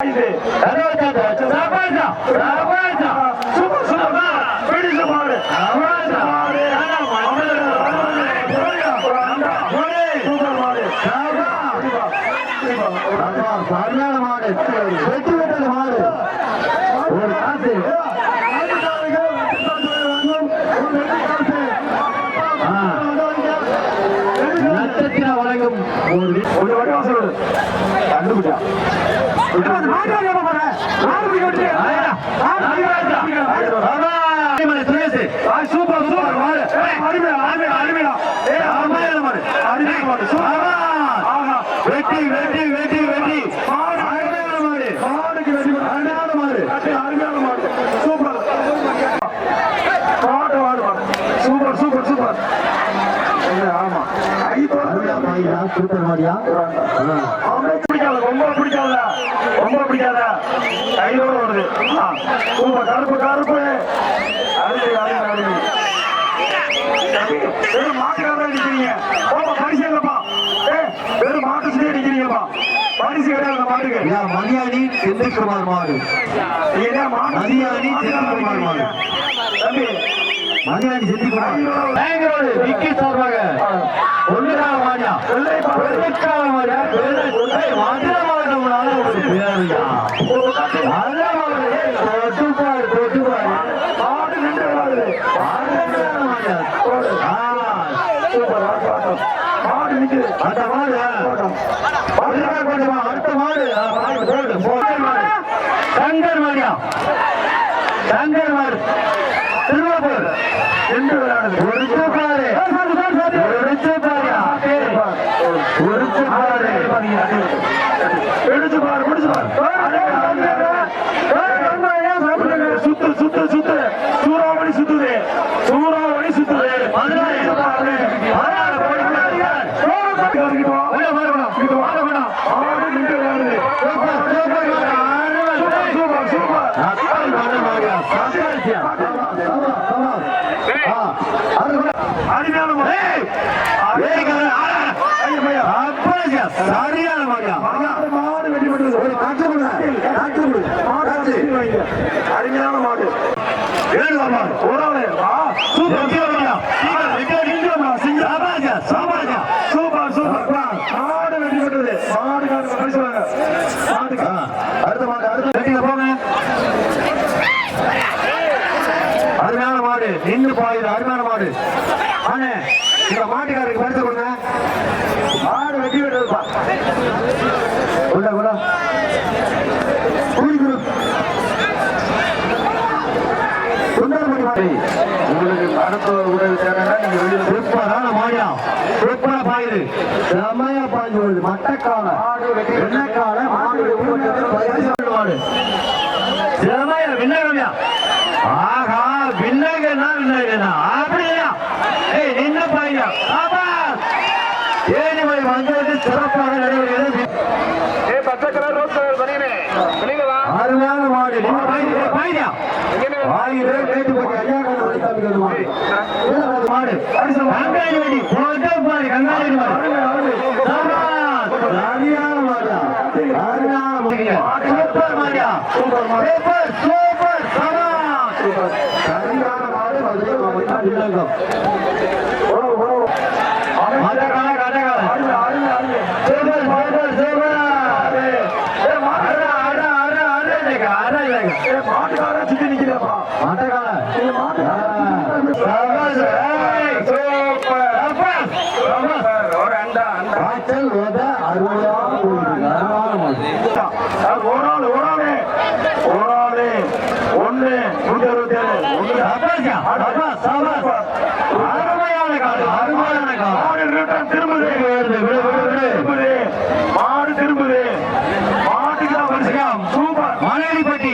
இது சரோஜா சபாஷா சபாஷா சூப்பர் சூப்பர் பிடிச்ச மாடு பிடிச்ச மாடு சூப்பர் மாடு சரியான மாடு வெற்றி பெற்றது மாடு ஒரு காசு ஆ. நட்சத்திரம் வழங்கும் ஒரு வி- ஒரு வாட்டி வாசல் கண்டுபிடிச்சா ஆயா. ஆமா. மணி சுரேஷ். சூப்பர் சூப்பர் மாடு அருமையா அருமையா அருமையா ஏ அருமையான மாடு அருமையான மாடு சூப்பர் ஆமா. ஆஹா வெற்றி வெற்றி வெற்றி வெற்றி மாடு அருமையான மாடு மாடுக்கு வெற்றி அருமையான மாடு அருமையான மாடு சூப்பர் மாடு மாடு மாடு சூப்பர் சூப்பர் சூப்பர் இல்ல, ஆமா ஐ அருமையான மாடியா சூப்பர் மாடியா பிடிக்காத ரொம்ப பிடிக்காத ரொம்ப பிடிக்காத. கையோட வருது. சூப்பர். கருப்பு கருப்பு. அருமை அருமை அருமை. மாட்டுக்காரதான் நிக்கிறீங்க. போப்பா பரிசு இல்லப்பா ஏ வெறும் மாட்டு சுத்தி நிக்கிறீங்கப்பா. பரிசு கிடையாது அந்த மாட்டுக்கு. ஐயா, மணியாணி செந்தில்குமார் மாடு. மதியாணி செந்தில்குமார் மாடு. தம்பி. செந்தில்குமார் விக்கி சார்பாக. ஒன்றுகால மாடியா ஒன்றுகால மாடியா ஒரு நின்று அந்த மாடு அடுத்த மாடு போடு போடு. சங்கர் மாடியா சங்கர் மாடு விளையாடுது ஒருத்து பாரு ஒருத்து பாருயா ஒருத்து பாரு பிடிச்சு பாரு பிடிச்சு பாரு சுத்து சுத்து சுத்து சூறாவளி சுத்துது சூறாவளி சுத்துது மதுரை பாரு. மதுரை போய் இங்கிட்டு வா. உள்ள வரணும் இங்கிட்டு வா. வாட வேணாம் ஆடு நின்று விளையாடுது சூப்பர் சூப்பர் மாடு அருமை சூப்பர் சூப்பர் அத்தல் மாடு மாடியா சந்தோஷியா ஆ அருமை அருமையான மாடு. ஏய் கண்ணா ஐயா, ஐயா. அப்பாஜா சரியான மாடியா மாடு, மாடு வெட்டி விட்டுருது. ஒரு காற்று கொடுங்க காற்று கொடுங்க மாடு காற்று வெட்டி வைங்க. அருமையான மாடு. ஏழு மாடு ஒரு சூப்பர் வெற்றி மாடியா சிங்கம்மா, சிங்கம். சாபாஜா சாபாஜா சூப்பர் சூப்பர் மாடு வெட்டி விட்டுருது. மாடுக்காரங்க பரிசு வாங்க. மாடுக்கு. ஆ, அடுத்த மாடு அடுத்த வெட்டிங்க போங்க அருமையான மாடு நின்று பாயுது அருமையான மாடு ஆனே இந்த மாட்டுக்காரருக்கு பரிசு கொடுங்க மாடு வெட்டி விட்டுருதுப்பா. கொண்டா கொண்டா குடி குடு சுந்தரமணி மாடு உங்களுக்கு அடுத்த உதவி தேவைன்னா நீங்க வெளியில சூப்பரான மாடியா சூப்பரா பாயுது செம்மையா பாய்ஞ்சு வருது மட்டக்கால வெண்ணக்கால மாடு பரிசு மாடு செம்மையா விண்ணகம்யா ஆஹா விண்ணகனா விண்ணகனா அப்படியா? ஏய் நின்று பாய்யா ஆபா ஏனிமலை வந்தது சிறப்பாக நடைபெறுகிறது ஏ பச்சை கலர் ரோஸ் கலர் பனியனே வெளியில வா. அருமையான மாடு. நின்று பாய்யா பாய்யா ஆயிரம் கேட்டு போட்டு ஐயா கண்ணு மாடு இதுல ஒரு மாடு. போட்டு பாரு கங்காளி மாடு. சபாஷ். சரியான மாடியா சரியான சூப்பர் மாடியா சூப்பர் சூப்பர் சூப்பர் சபாஷ். சரியான மாடு மதுரை மாவட்டம் வில்லங்கம் மட்டக்கால கட்டக்கால சூப்பர் சூப்பர் சூப்பர் அட அட அட அட இல்லைங்க, அட மாட்டுக்காரன் சுத்தி நிக்கிறப்பா மட்டக்கால சபாஷ். ஏய், சூப்பர் சபாஷ். சபாஷ். ஒரு அண்டா அண்டா காய்ச்சல் உத அருமையா போயிருக்கு அருமையான மாடு ஒரு ஆளு ஒரு ஆளு ஒரு ஆளு ஒண்ணு நூத்தி அறுபத்தி ஏழு ஒண்ணு சபாஷா, சபாஷ், சபாஷ். அருமையான காடு அருமையான காடு. மாடு ரிட்டர்ன் திரும்புது. திரும்புது மாடு திரும்புது. மாட்டுக்கு தான் வரிசையா சூப்பர். மலையடிப்பட்டி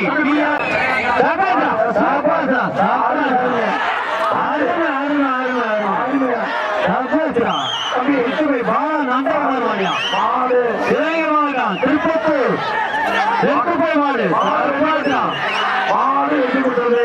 சபாஷா, சபாஷா, சபாஷ். அருமை அருமை அருமை அருமை. சபாஷா. தம்பி, இட்டு போய் பாலா நந்தகுமார் மாடியா மாடு. திருப்பத்தூர். கொடுத்தது?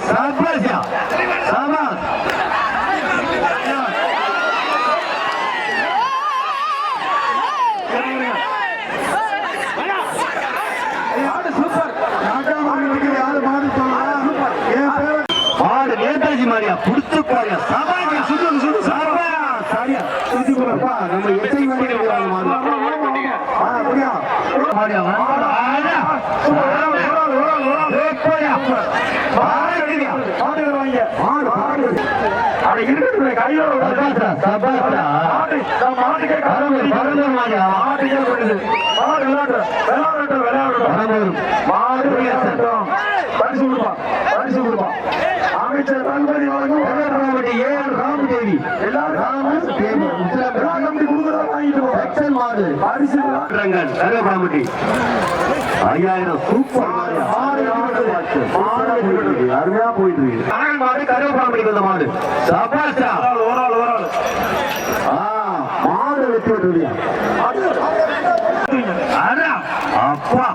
Ah. பாருங்க ஆடு பாருங்க அமைச்சர் தன்பதி வழங்கும் ஏ ஆர் ராமதேவி. எல்லாரும் ராமதேவி ஐயாயிரம் மாடு. அருமையா போயிட்டு இருக்கு. அப்பா.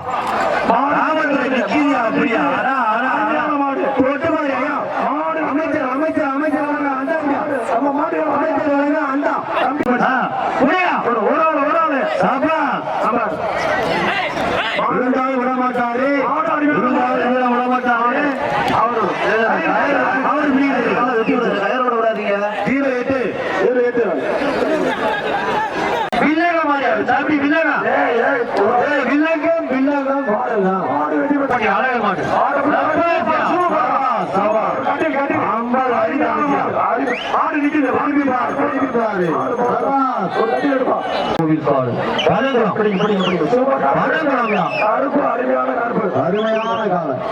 அப்படியா பிடிக்கலாம் கருப்பு அருமையான கருப்பு அருமையான காலம்.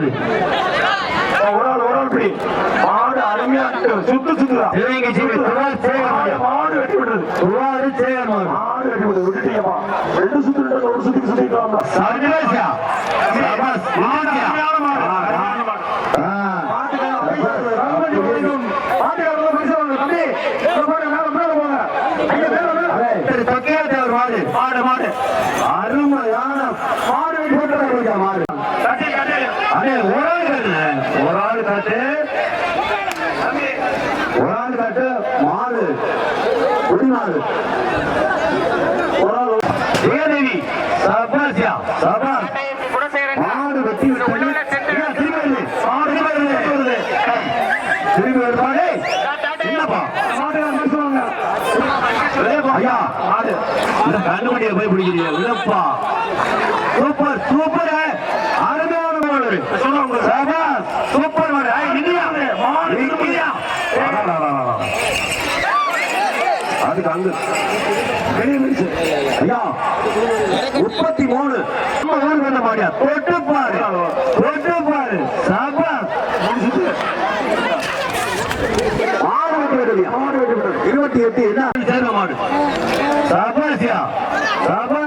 வருது. ஒரு ஆள் ஒரு ஆள் பிடி. மாடு அருமையா சுத்து சுத்துறா. மாடு வெட்டி விடுறது. மாடு வெட்டி விடுறது. விட்டுட்டீங்கப்பா ரெண்டு சுத்து ஒரு சுத்தி சுத்திக்கலாம் தேவி சபாசியா சபா மாடு வெட்டி திரும்பி வருவாங்க என்னப்பா? ஐயா ஆடு. இந்த கண்ணுமணியை போய் பிடிக்கிறீங்க. இல்லப்பா சூப்பர் சூப்பர். அருமையான சபா நாற்பத்தி நான்கு ஐயா முப்பத்தி மூணு. வேண்ட மாடியா? தொட்டு பாரு. தொட்டு பாரு. சாப்பா. இருபத்தி எட்டு என்ன? சேர மாடு. சாபாசியா. சாபா.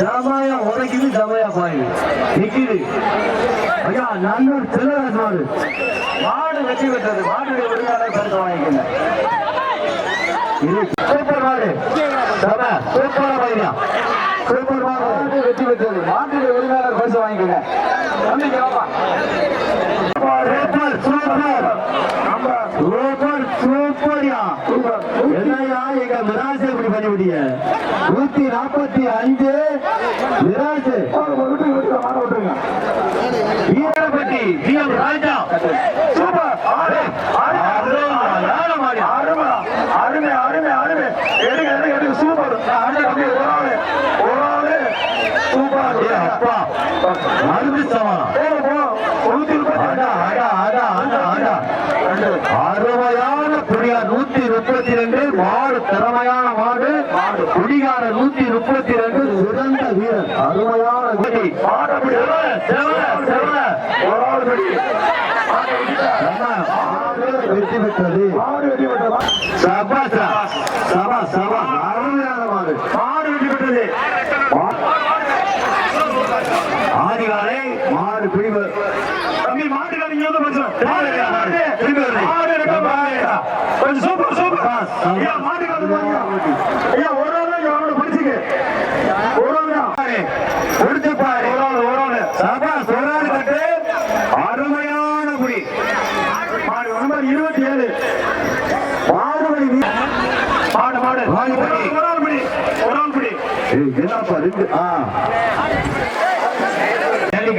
ஜாமாயா உரைக்குது ஜாமாயா பாயுது நிக்குது. ஐயா நண்பர் செல்லராஜ் மாடு மாடு வெற்றி பெற்றது. மாட்டுடைய விருதாளர் பரிசு வாங்கிக்கிறேன் சூப்பர் மாடு. வெற்றி பெற்றது. மாட்டுடைய விருதாளர் பரிசு வாங்கிக்கிறேன் உங்களுடைய மிராசை பண்ணிவிடிய நூத்தி நாற்பத்தி அஞ்சு மிராசு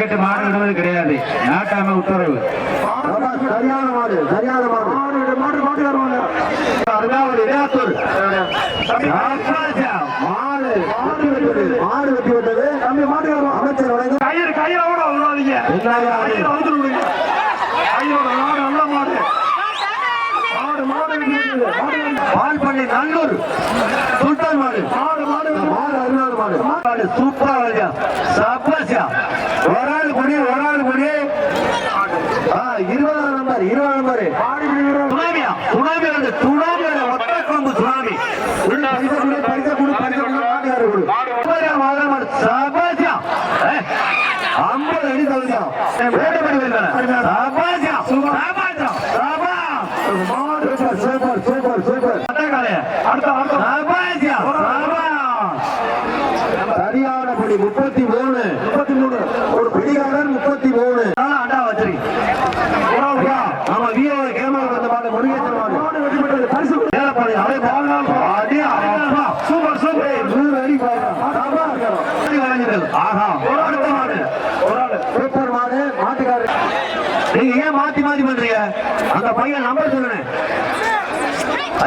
கேட்டு மாடு விடுவது கிடையாது. நாட்டாம உத்தரவு. மாடு சரியான மாடு. மாடு மாடு மாடு வெட்டி விட்டது தம்பி அமைச்சர் வணக்கம் கயிறு கயிறு மாடு நல்ல மாடு. மாடு பால் பண்ணி நல்லூர். சுல்தான் மாடு. மாடு மாடு மாடு அருணாடு மாடு. மாடு சூப்பரா வழியா சாப்பிட்டு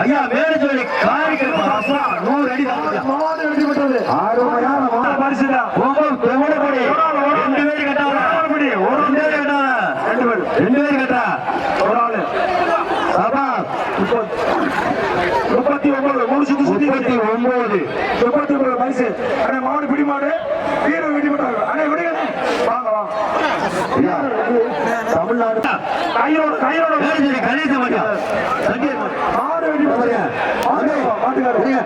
ஐயா வேறு சொல்லி காரிக்கிறது நூறு அடி தான். ஆறு மணி பரிசு தான் ஒரு பேர் ரெண்டு பேர். ரெண்டு பேர் கட்டா. ஒரு ஆளு. சபா முப்பத்தி ஒன்பது. மூணு சுத்தி சுத்தி முப்பத்தி ஒன்பது. முப்பத்தி ஒன்பது பரிசு. அண்ணா மாடு பிடி மாடு. வீரம் வெட்டி மாட்டாங்க தமிழ்நாடு. கையோட கையோட கணேச மாட்டியா ஆறு மாட்டுக்காரங்க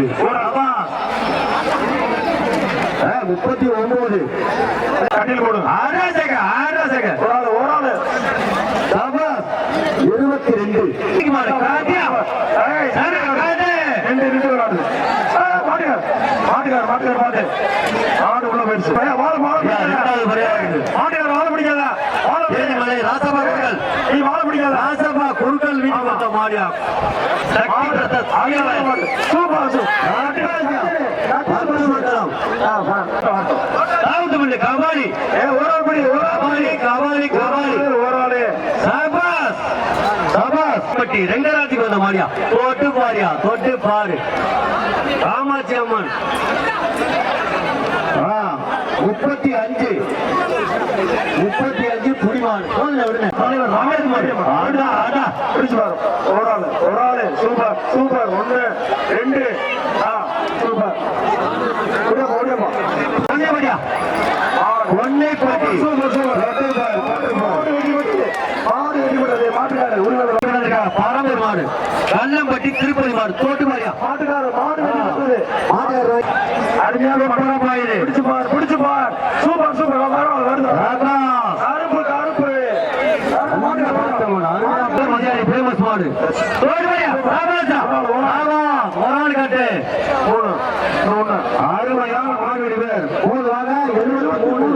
தம்பி. முப்பத்தி ஒன்பது கட்டில் போடும் ஆராசக ஆராசக ஒரு ஆள் ஒரு ஆள் தபாஸ் இருபத்தி ரெண்டு. மாட்டுக்கார் மாட்டுக்கார் மாட்டு. மாடு உள்ள போயிடுச்சு. வாழ மாட்டுக்கார் வாழ பிடிக்காதா? வாழ பிடிக்காத? ராசபா குருக்கள் ராசபா குருக்கள் வீட்டு மாடியா? சக்தி பிரதத் ஆகியவை சூப்பர் பத்து பட்டி ரெங்கராஜுக்கு வந்த தொட்டு பாரியா தொட்டு பாரு அம்மன் முப்பத்தி அஞ்சு முப்பத்தி அஞ்சு புடிமான் தலைவர் பிடிச்சு பாரு. ஒரு ஆளு ஒரு ஆளு. Super super. ஒண்ணு ரெண்டு. ஆ சூப்பர். ஒன்னே ஒன்னே பாட்டி. சூப்பர் சூப்பர் மாடு வெடி விட்டது மாடு வெடி விட்டது மாட்டுக்காரர் உரிமையாளர் பாரம்பரிய மாடு. கல்லம்பட்டி திருப்பதி மாடு. தோட்டு மாடியா மாட்டுக்காரர் மாடு வெடி விட்டது அருமையாக பரவாயில்லை பிடிச்சு பார் பிடிச்சு பார் சூப்பர் சூப்பர் வரும் வருது ராதா கருப்பு கருப்பு ஃபேமஸ் மாடு தோட்டு மாடியா ராமாஜா ராமா ஒரு ஆள் காட்டு மூணு ஒண்ணு அருமையான மாடு பேர் மூணு வாங்க எழுபத்தி மூணு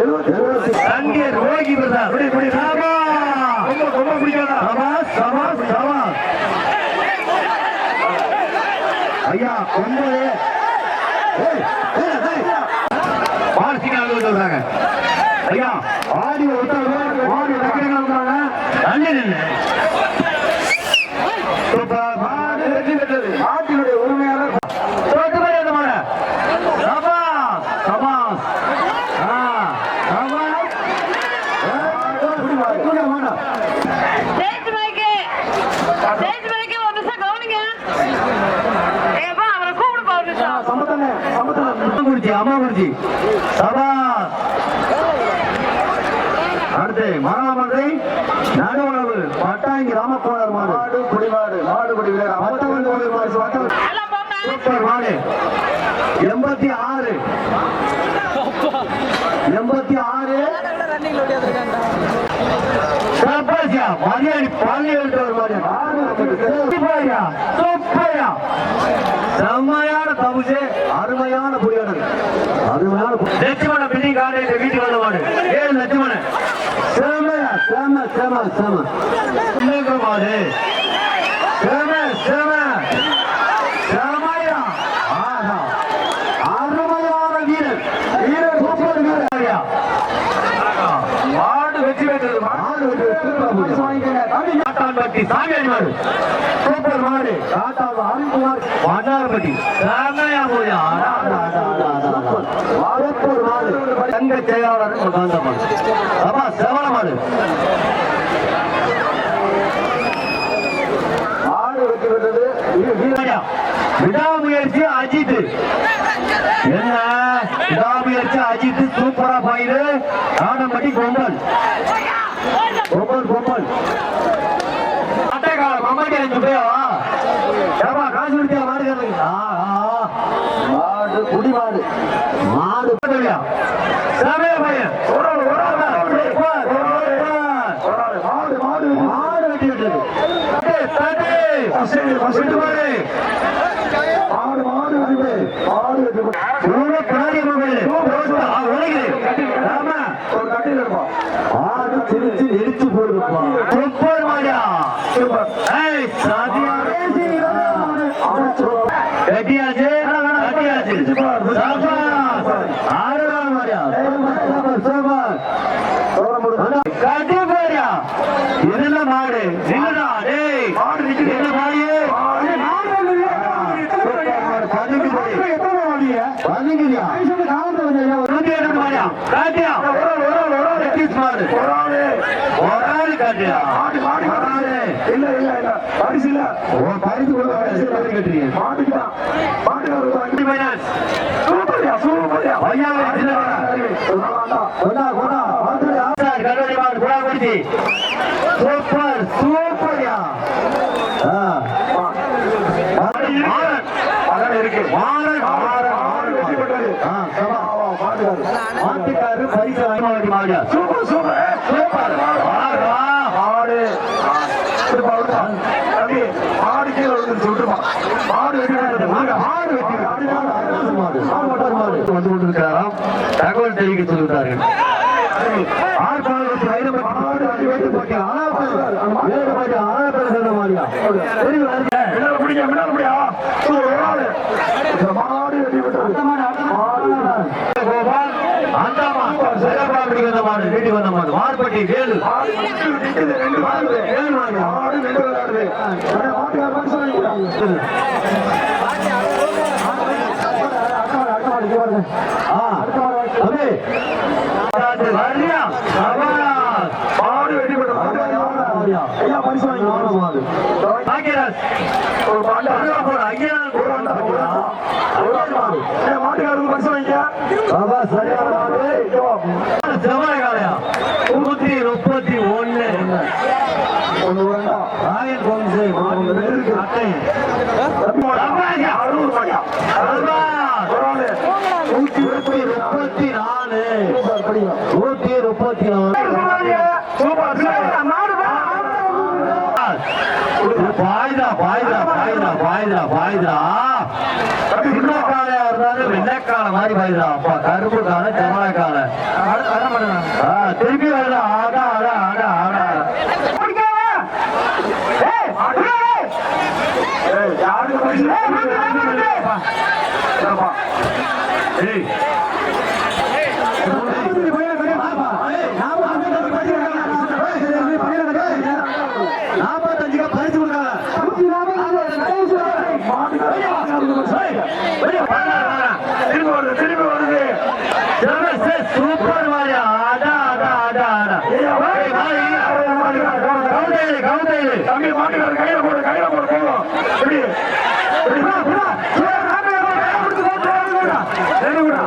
எழுபத்தி தங்கிய ரோகி பிரதா இப்படி, இப்படி. ராமா ரொம்ப ரொம்ப பிடிக்காதா சபாஸ் சபாஸ் சபாஸ் ஐயா ஒன்பது ஏய், ஏய், ஏய். பாரசீகாவுக்கு சொல்றாங்க ஐயா ஆடி விட்டாங்க ஆடி நக்கரங்கள் விட்டாங்க தள்ளி நின்று சூப்பர் மாடு வெற்றி பெற்றது மாட்டினுடைய உரிமையாளர் தோட்டு போய் அந்த மாட சபாஸ் சபாஸ் ஆ சபாஸ் கூட மாடா ஸ்டேஜ் மைக்கு ஸ்டேஜ் மைக்கு ஒரு நிமிஷம் கவனிங்க ஏப்பா அவரை கூப்பிடுப்பா ஒரு நிமிஷம் சம்பத்தனே சம்பத்தனே அம்மா குடிச்சி சபாஸ் அடுத்து மானாமதுரை நடுவளவு பட்டாங்கி ராமக்கோணர் மாடு. மாடு குடிமாடு மாடு குடி வீரர் கோவில் மாடு சூப்பர் மாடு. எண்பத்தி ஆறு. எண்பத்தி ஆறு. மரியாதை பள்ளி எழுத்து ஒரு மாதிரியா சூப்பர்யா செம்மையான தபுசு. அருமையான செம செம. செம செம செம. செமையா ஆஹா. அருமையான வீரர். வீரர் சூப்பர் வீரர். மாடு வெற்றி பெற்றது. மாடு வெற்றி காட்டான்பட்டி மாடு. சூப்பர் மாடு. அருண்குமார். வண்ணாரப்பட்டி போயா சூப்பர் மாடு தங்க செயலாளர் மாடு அப்பா செவல மாடு வெற்றி பெற்றது விடாமுயற்சி அஜித் என்ன? விடாமுயற்சி அஜித் சூப்பரா போயிரு. ஆடம்பட்டி கொம்பல் கொம்பல் கொம்பல் அட்டைக்கால மம்மாடி அஞ்சு பேவா காசு கொடுத்தியா மாடு குடி மாடு. மாடு மாடு மாடு திருச்சி நெரிச்சு போடுப்பா சூப்பர் மாடியா? சூப்பர். ஏய் சாதியா கட்டியாச்சு கட்டியாச்சு சபாஸ் ஆடுறான் மாடியா சூப்பர் சூப்பர் கட்டி போறியா இதுல மாடு நில்லுடா டேய் மாடு நிக்குது. என்ன மாடு பதுங்கி போய் பதுங்கிறியா நூத்தி எட்டு மாடியா காட்டியா ஒரு ஆள் ஒரு ஆள் ஒரு ஆள். பிரிட்டிஷ் மாடு ஒரு ஆளு. ஒரு ஆள் காட்டியா? மாடு மாடு ஒரு ஆளு. இல்ல இல்ல இல்ல. பரிசு இல்ல. ஓ பரிசு கொடுக்க பரிசு கட்டுறீங்க மாட்டுக்கு தான். மாட்டுக்கு வண்டி ஃபைனான்ஸ் சூப்பர்யா சூப்பர்யா. ஐயா கொண்டா கொண்டா வந்துரு ஆசார் கல்லூரி மாடு குடா குடிச்சி சூப்பர் சூப்பர்யா ஆ. மாறன் அதான் இருக்கு மாறன் மாறன் மாடு வெற்றி பெற்றது ஆ, சபா. மாட்டுக்காரு மாடியா சூப்பர் சூப்பர். சூப்பர் ஆஹா. மாடு கீழே விழுந்து சொல்லிட்டுமா மாடு வெட்டி மாடு வெட்டி வந்து கொண்டிருக்கிறாராம். தகவல் தெரிவிக்க சொல்கிறார்கள் ஆர்ப்பாளத்தில் ஐநூறு மாடு வெட்டி வெட்டி போட்டி ஆனாப்பல் வேறு மாதிரி ஆனாப்பல் சொன்ன மாதிரியா பிடிக்க மின்னல் பிடியா மாடு வெட்டி விட்டது மாடு வீட்டுக்கு வந்த மாடு மார்பட்டி வேலு ரெண்டு மாடு வேலு மாடு மாடு ரெண்டு விளையாடுது மாட்டுக்கார மனுஷன் வாங்கிக்கிறான். ஆ தம்பி அது வரியா சவால் மாடு வெட்டி விட்டது. ஐயா பரிசு வாங்கிக்கலாம் மாடு பாக்கியராஜ் ஒரு மாடு அருகா போடு, ஐயனார் ஒரு ஆண்டா, ஒரு ஆண்டா. ஒரு ஆண்டா. ஏய், மாட்டுக்காரருக்கு பரிசு வாங்கிக்க பாபா சரியான மாடு ஏய், இதோ. செவ்வாய் காலையா நூத்தி முப்பத்தி ஒண்ணு ஒண்ணு வேண்டாம். ராயல் கோம்சே அட்டை தம்பி, அறுநூறு ரூபாயா? சர்வாஸ். ஒரு ஆளு. நூத்தி முப்பத்தி நாலு நூத்தி முப்பத்தி நாலு பாய்தா பாய்தா பாய்தா பாய்தா பாய்தா சின்ன மாதிரி பாய்தா அப்பா கருப்பு கால செவலை கால திருப்பி வரல ஆடா ஆடா ஆடா ஆடா யாருக்கு பரிசு? ஏப்பா. ஏய் நாற்பத்தஞ்சுக்கு பரிசு திரும்பி வருது திரும்பி வருது சூப்பர் மாரியா ஆடா ஆடா ஆடா ஆடா கவுண்டையில கவுண்டையில தம்பி மாட்டுக்காரர் கையில போடு கையில போடு போதும் இப்படி இப்படி வா, வா. ஏய், மாட்டுக்காரர் கையில பிடிச்சு போட்டு வாருங்கடா. சரிங்கடா.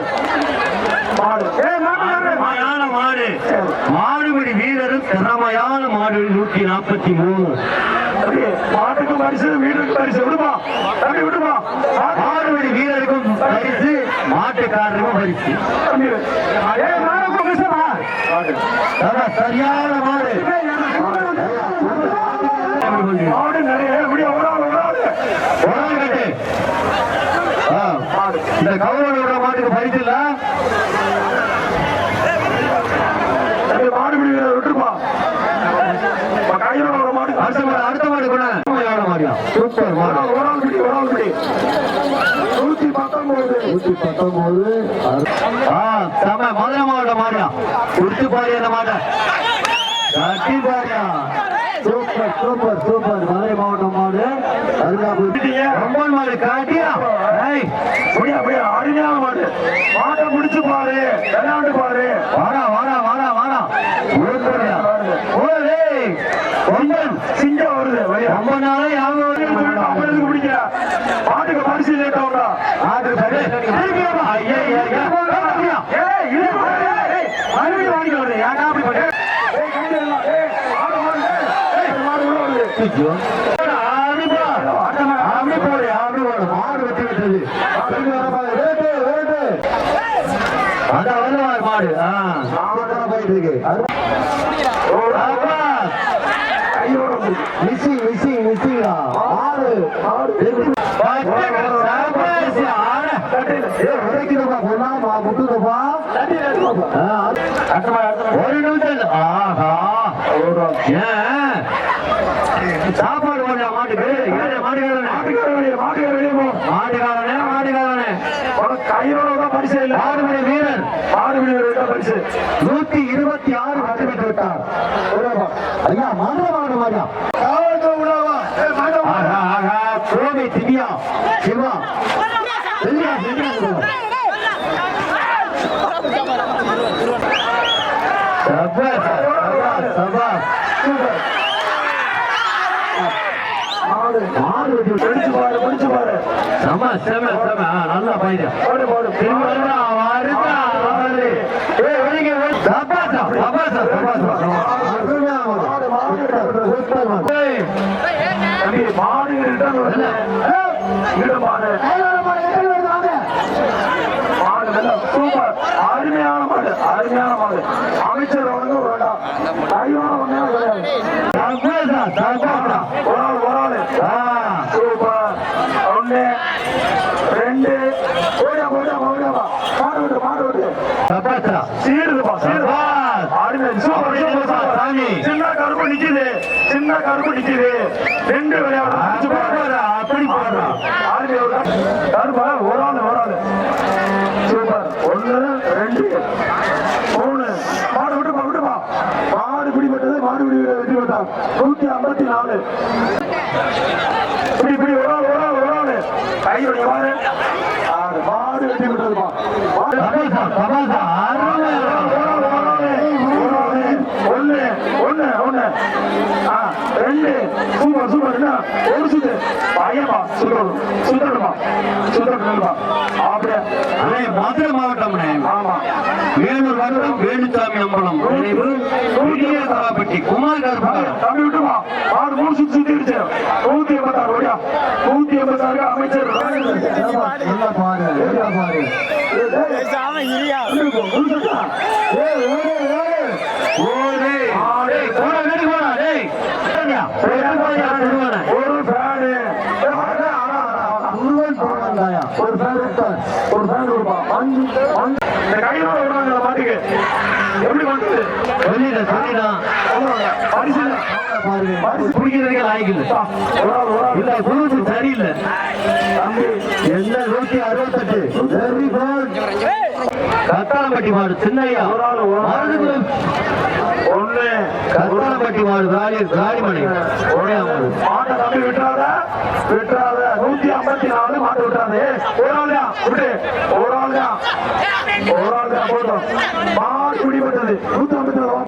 மாடு ஏய் மாட்டுக்காரர் திறமையான மாடு. மாடுபிடி வீரரும் திறமையான மாடு நூத்தி நாற்பத்தி மூணு. மாட்டுக்கு பரிசு வீட்டுக்கு பரிசு. விடுமா? தம்பி விடுமா? மாடு- மாடுபிடி வீரருக்கும் பரிசு மாட்டுக்காரருக்கும் பரிசு. சரியான மாடு. மாடு நிறைய முடியும் ஒரு ஆள் ஒரு ஆள் ஒரு ஆள் கட்டு. இந்த கவுரோட மாட்டுக்கு பரிசு இல்ல தம்பி மாடு பிடி வீரர் விட்டுருப்பா கையில ஒரு மாடு அடுத்த மாடு அடுத்த மாடு கூட மாடியா? சூப்பர் மாடு. ஒரு ஆள் பிடி ஒரு ஆள் பிடி நூத்தி பத்தொன்பது. நூத்தி பத்தொன்பது. ஆ செம. மதுரை மாவட்ட மாடியா? உடுத்து பாரி அந்த மாட்ட. கட்டி பாரியா சூப்பர் சூப்பர் சூப்பர். மதுரை மாவட்டம் மாடு. அருகாபுரி மாடு காட்டியா? ஏய் அப்படியே அப்படியே அருமையான மாடு மாட்டை பிடிச்சு பாரு விளையாண்டு பாரு. வாடா வாடா வாடா வாடா. சிங்கம் வருது. ரொம்ப நாளே யாரும் பிடிக்கல? மாட்டுக்கு பரிசு வாங்கிட்டு வருது. ஏன்டா அப்படி பண்ண ஏய் கையில எல்லாம், ஏய் மாடு மாடு ஏய் மிஸ்ஸிங் மிஸ்ஸிங் மிஸ்ஸிங்கா ஒரு நிமிஷம் ஆஹா சாப்பாடு போடா மாட்டுக்கு ஏன் மாட்டுக்காரனே மாட்டுக்கார வெளியே மாட்டுக்கார வெளியே போ மாட்டுக்காரனே மாட்டுக்காரனே உனக்கு கையோட தான் பரிசு இல்ல ஆறுமணி வீரர் மாடு வீரர் தான் பரிசு நூத்தி இருபத்தி ஆறு வெற்றி பெற்று விட்டார் ஐயா மதுரை மாவட்டம் மாதிரியா? காவல்துறை கோவை திவ்யா. சிவா பாரு செம செம செம நல்லா வருதா சபாசா சபாசா சபாசா இடர்வுகளை ஈடுபாடு மாடு நல்ல சூப்பர் அருமையான மாடு அருமையான மாடு அமைச்சர் அவனுக்கு வேண்டாம் தாய்வான ஒரு ஆள் ஒரு ஆள் சூப்பர் ஒன்னு ரெண்டு போயிடா போயிடா போயிடாமா மாடு விட்டு சின்ன கருப்பு நிக்குது சின்ன கருப்பு நிக்குது ரெண்டு விளையாடு வெற்றி ஐம்பத்தி நாலு இப்படி இப்படி ஒரு ஆள் ஒரு ஆள் ஒரு ஆள் கையுடைய மாடு ஆடு, மாடு வெற்றி பெற்றதுப்பா மாடு சபாசா, சபாசா, அருமை. ஒண்ணு ஒண்ணு ஒண்ணு ஆ, ரெண்டு சூப்பர் சூப்பர் என்ன? ஒரு சுத்து. பையன்பா சுத்தணும் சுத்தணுமா? சுத்தணுமா அப்படியே மதுரை மாவட்டம்ண்ணே. ஆமா. வேலூர் வட்டம் வேலுசாமி அம்பலம். புதிய தலாப்பட்டி குமார் தம்பி விட்டுமா ஆறு மூணு சுத்து சுத்திடுச்சு நூத்தி எண்பத்தாறு நூத்தி எண்பத்தாறு அமைச்சர். பாரு பாரு. ஓடு டேய், ஒரு ஃபேன் ஒரு ஃபேன் இந்த கையோட எப்படி பரிசு குடிக்கிறதுக்கே லாய்க்கு இல்ல. ஒரு ஒரு குருசு சரியில்லை. என்ன நூத்தி அறுபத்தெட்டு? வெரி குட் கத்தாளப்பட்டி மாடு சின்னையா. ஒரு ஒரு ஒண்ணு கத்தாளப்பட்டி மாடு காலி காலிமணி ஓடையாமது மாட்டை தம்பி விட்டுறாத. விட்டுறாத. நூத்தி ஐம்பத்தி நாலு மாட்டை விட்டுறாது. ஒரு ஆள் தான். விட்டு. ஒரு ஆள் தான். ஒரு ஆள் தான். போட்டோம். மாடு பிடிபட்டது நூத்தி ஐம்பத்தி நாலு